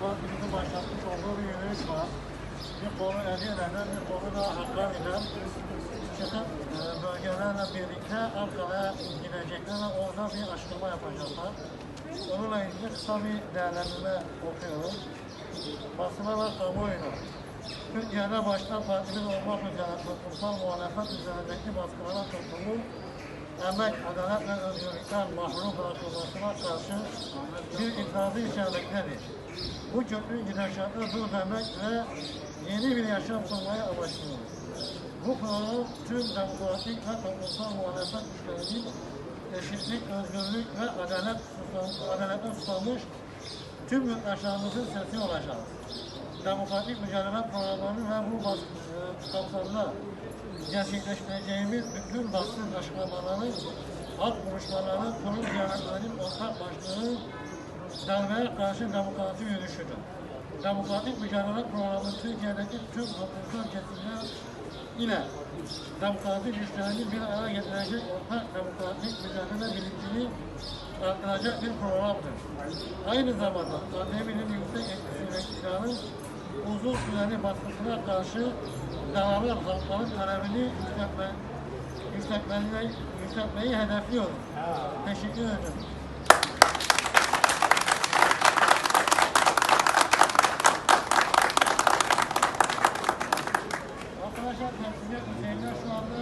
partimizin başlatmış olduğu bir yürüyüş var. Bir konu Edirne'den, bir konu da Hakkari'den çıkıp e, bölgelerle birlikte Ankara'ya gidecekler ve orada bir açıklama yapacaklar. Onunla ilgili kısa bir değerlendirme okuyoruz. Basına ve kamuoyuna. Türkiye'de başta partimiz olmak üzere toplumsal muhalefet üzerindeki baskılara toplumun emek, adalet ve özgürlükten mahrum bırakılmasına karşı bir itirazı içermektedir. Bu köklü gidişata dur demek ve yeni bir yaşam sunmayı amaçlıyoruz. Bu program tüm demokratik ve toplumsal muhalefet güçlerinin eşitlik, özgürlük ve adalet adaletle susamış tüm yurttaşlarımızın sesi olacak. Demokratik mücadele programları ve bu baskı e, kapsamında gerçekleştireceğimiz bütün basın açıklamaları, halk buluşmaları, kurum ziyaretlerinin ortak başlığı darbeye karşı demokrasi yürüyüşüdür. Demokratik mücadele programı Türkiye'deki tüm toplumsal kesimler ile demokrasi güçlerini bir araya getirecek ortak demokratik mücadele bilincini artıracak bir programdır. Aynı zamanda pandeminin yüksek etkisiyle iktidarın hukuk güveni baskısına karşı davalar zatların görevini yükseltme, yükseltmeyi, yükseltmeyi hedefliyorum. Teşekkür ederim. Arkadaşlar temsilciler üzerinde şu anda